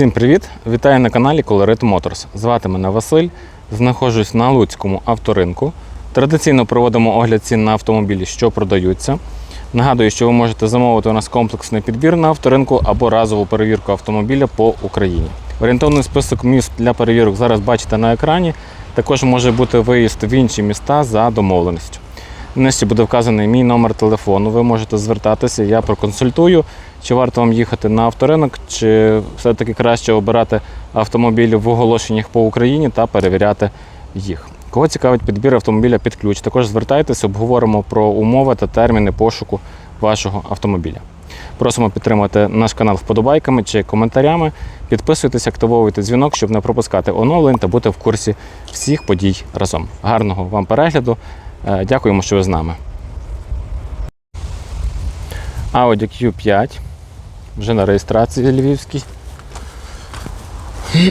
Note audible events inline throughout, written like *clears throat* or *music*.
Всім привіт! Вітаю на каналі Colorit Motors. Звати мене Василь. Знаходжусь на Луцькому авторинку. Традиційно проводимо огляд цін на автомобілі, що продаються. Нагадую, що ви можете замовити у нас комплексний підбір на авторинку або разову перевірку автомобіля по Україні. Орієнтовний список міст для перевірок зараз бачите на екрані. Також може бути виїзд в інші міста за домовленістю. Нижче буде вказаний мій номер телефону. Ви можете звертатися, я проконсультую, чи варто вам їхати на авторинок, чи все-таки краще обирати автомобілі в оголошеннях по Україні та перевіряти їх. Кого цікавить підбір автомобіля під ключ, також звертайтеся, обговоримо про умови та терміни пошуку вашого автомобіля. Просимо підтримати наш канал вподобайками чи коментарями. Підписуйтесь, активовуйте дзвінок, щоб не пропускати оновлень та бути в курсі всіх подій разом. Гарного вам перегляду! Е, Дякуємо, що ви з нами. Audi Q5. Вже на реєстрації львівській. *clears throat*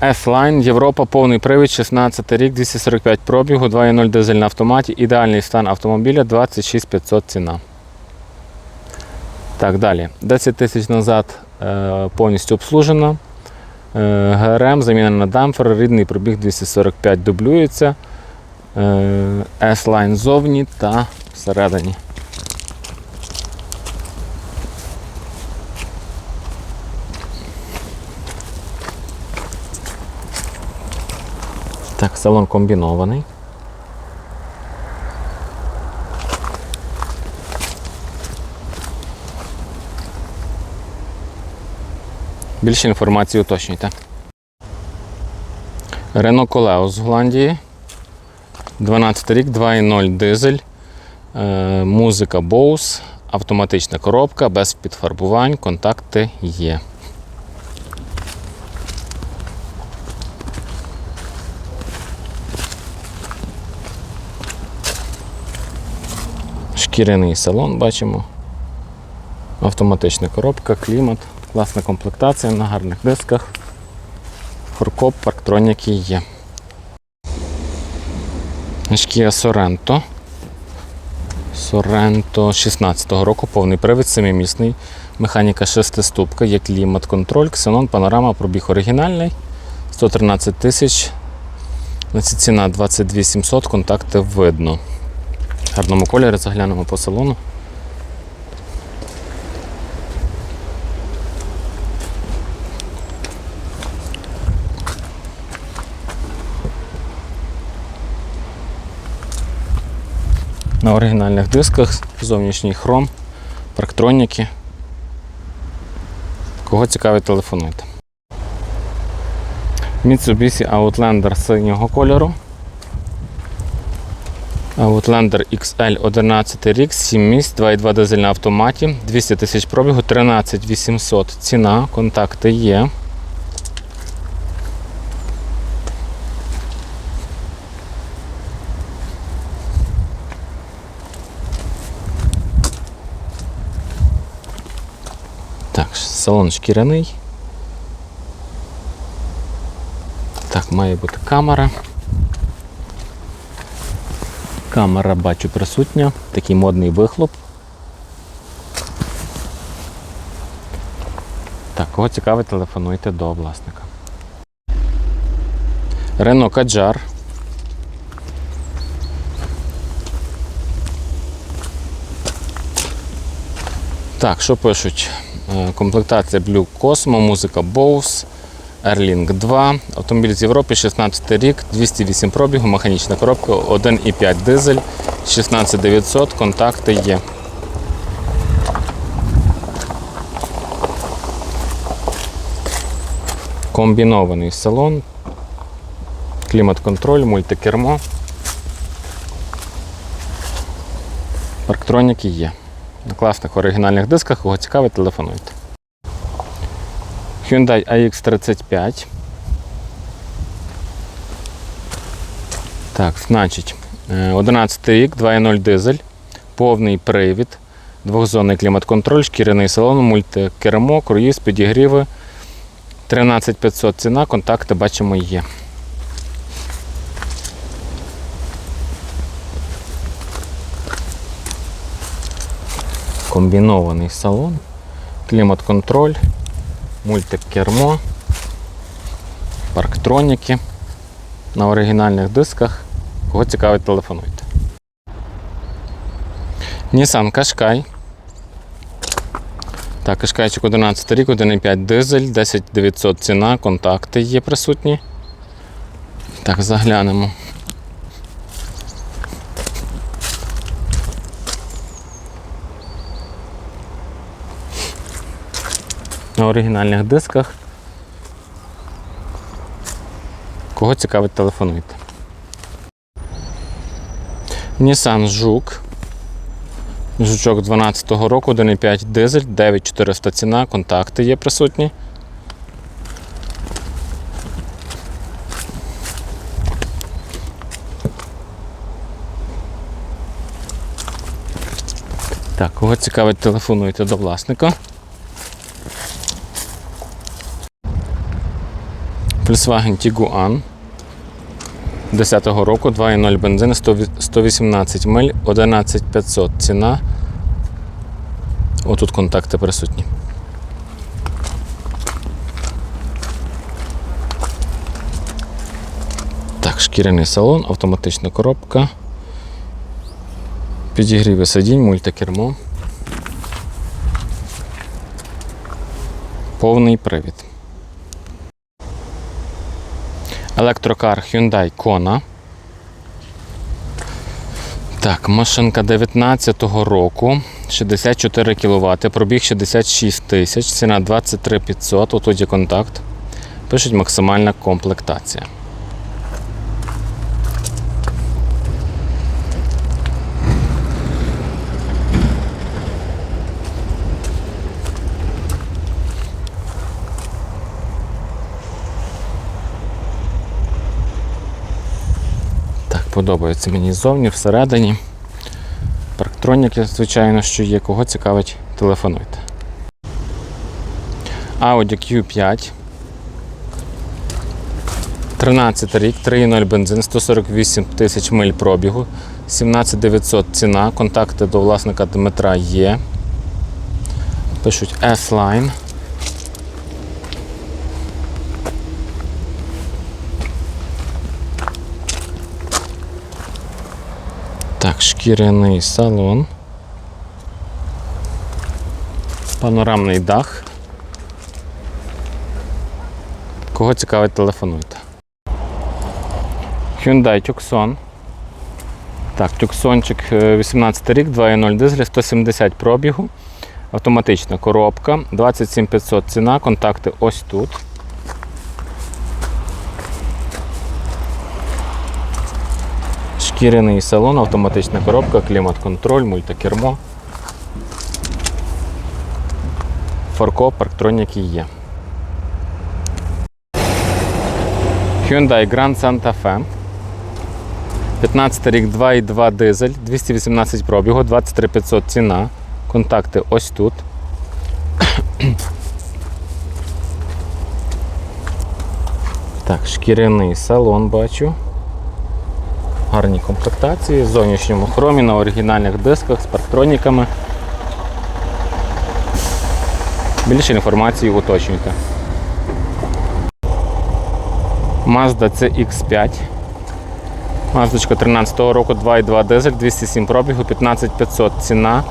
S-Line, Європа, повний привід, 16 рік, 245 пробігу, 2.0 дизель на автоматі. Ідеальний стан автомобіля 26 500 ціна. Так, далі. 10 тисяч назад е, повністю обслужена. Е, ГРМ, заміна на дамфер, рідний пробіг 245 дублюється. Е, S-Line зовні та всередині. Так, салон комбінований. Більше інформації уточнюйте. Рено Колео з Голландії. 12 рік, 2.0 дизель, е, музика Bose, автоматична коробка, без підфарбувань, контакти є. Шкіряний салон бачимо. Автоматична коробка, клімат, класна комплектація на гарних дисках. Форкоп, парктроніки є. Kia Sorento. Sorento 16-го року, повний привід, семимісний. Механіка шестиступка, є клімат-контроль, ксенон, панорама, пробіг оригінальний. 113 тисяч. Ціна 22 700, контакти видно. Гарному кольорі заглянемо по салону. На оригінальних дисках, зовнішній хром, парктроніки. Кого цікавить, телефонуйте. Mitsubishi Outlander синього кольору. Outlander XL 11 рік, 7 місць, 2,2 дизель на автоматі, 200 тисяч пробігу, 13 800 ціна, контакти є. Так, салон шкіряний. Так, має бути камера. Камера бачу присутня, такий модний вихлоп. Так, кого цікавить, телефонуйте до власника. Рено Каджар. Так, що пишуть? Е, Комплектація Blue Cosmo, музика Bose, Airlink 2, автомобіль з Європи, 16 рік, 208 пробігу, механічна коробка, 1,5 дизель, 16900, контакти є. Комбінований салон, клімат-контроль, мультикермо. Парктроніки є. На класних оригінальних дисках, кого цікавить, телефонуйте. Hyundai AX35. Так, значить, е, 11 рік, 2.0 дизель, повний привід, двохзонний клімат-контроль, шкіряний салон, мультикермо, круїз, підігріви. 13500 ціна, контакти бачимо є. Комбінований салон, клімат-контроль, мультикермо. парктроніки на оригінальних дисках. Кого цікавить, телефонуйте. Nissan Qashqai. Так, Qashqaiчик 11 рік, 1,5 дизель, 10900 ціна, контакти є присутні. Так, заглянемо. На оригінальних дисках. Кого цікавить, телефонуйте. Nissan Жук. Жучок 12-го року, 1,5 дизель, 9400 ціна, контакти є присутні. Так, кого цікавить, телефонуйте до власника. Volkswagen Tiguan 10-го року, 2,0 бензин, 118 миль, 11500 ціна. Отут контакти присутні. Так, шкіряний салон, автоматична коробка. Підігріви сидінь, мультикермо. Повний привід. Електрокар Hyundai Kona. Так, машинка 19-го року, 64 кВт, пробіг 66 тисяч, ціна 23 500, отут є контакт. Пишуть максимальна комплектація. Подобається мені ззовні, всередині. Парктроніки, звичайно, що є. Кого цікавить, телефонуйте. Audi Q5. 13 рік, 3,0 бензин, 148 тисяч миль пробігу, 17900 ціна. Контакти до власника Дмитра є. Пишуть S-Line. Так, шкіряний салон. Панорамний дах. Кого цікавить, телефонуйте. Hyundai Tucson. Так, Тюксончик 18 рік, 2.0 дизель, 170 пробігу. Автоматична коробка, 27500 ціна, контакти ось тут. Шкіряний салон, автоматична коробка, клімат-контроль, мультикермо. Фарко, парктроніки є. Hyundai Grand Santa Fe. 15 рік 2,2 дизель, 218 пробігу, 23 500 ціна. Контакти ось тут. Так, шкіряний салон бачу. Гарні комплектації, в зовнішньому хромі, на оригінальних дисках з парктроніками. Більше інформації уточнюйте. Mazda CX5. Маздочка 13-го року 2,2 дизель, 207 пробігу, 15500 ціна,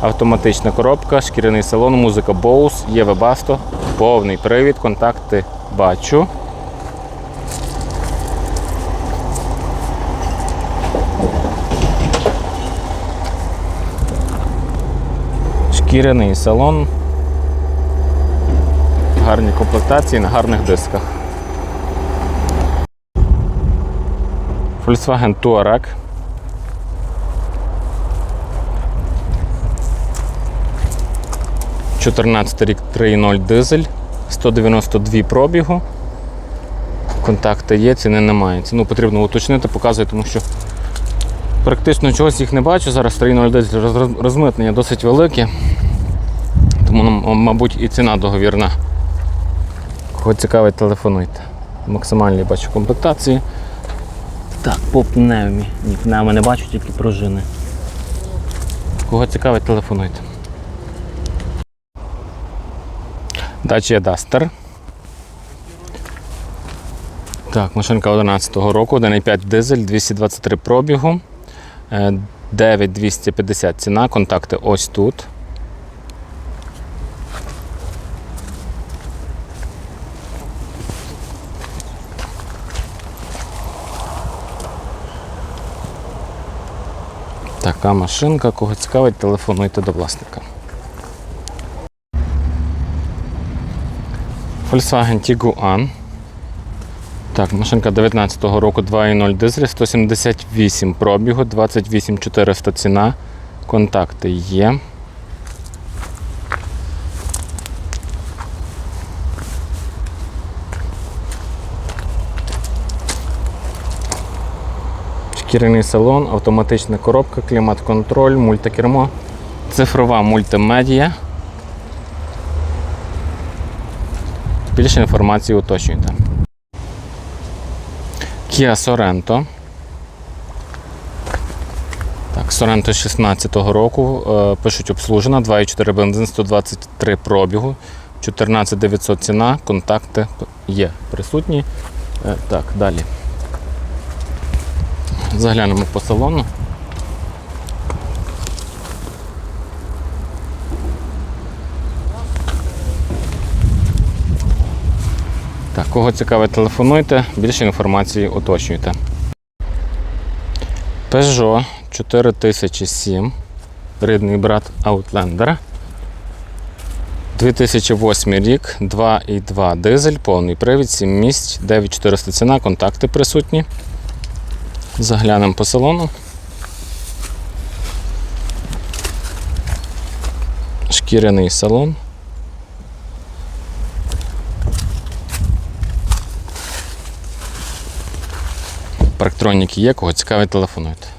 автоматична коробка, шкіряний салон, музика Bose, є Webasto, повний привід, контакти бачу. Шкіряний салон, гарні комплектації на гарних дисках. Volkswagen Touareg. Чотирнадцятий рік 3.0 дизель, 192 пробігу. Контакти є, ціни немає. Ціну потрібно уточнити, показую, тому що практично чогось їх не бачу. Зараз 3.0 дизель розмитнення досить велике. Тому, мабуть, і ціна договірна. Кого цікавить, телефонуйте. Максимальні бачу комплектації. Так, по пневмі. Ні, пневми не бачу, тільки пружини. Кого цікавить, телефонуйте. Dacia Duster. Так, машинка 11-го року, 1,5 дизель, 223 пробігу, е, 9250 ціна, контакти ось тут. Така машинка, кого цікавить, телефонуйте до власника. Volkswagen Tiguan. Так, машинка 19-го року 2.0 дизель, 178 пробігу, 28 400 ціна. Контакти є. Шкіряний салон, автоматична коробка, клімат-контроль, мультикермо, цифрова мультимедія. Більше інформації уточнюйте. Kia Sorento. Так, Sorento 16-го року. Е, пишуть обслужена, 2,4 бензин, 123 пробігу, 14 900 ціна, контакти є присутні. Е, так, далі. Заглянемо по салону. Так, кого цікавить, телефонуйте, більше інформації уточнюйте. Peugeot 4007, рідний брат Outlander. 2008 рік, 2,2 дизель, повний привід, 7 місць, 9400 ціна, контакти присутні. Заглянемо по салону. Шкіряний салон. Парктроніки є, кого цікавить, телефонуйте.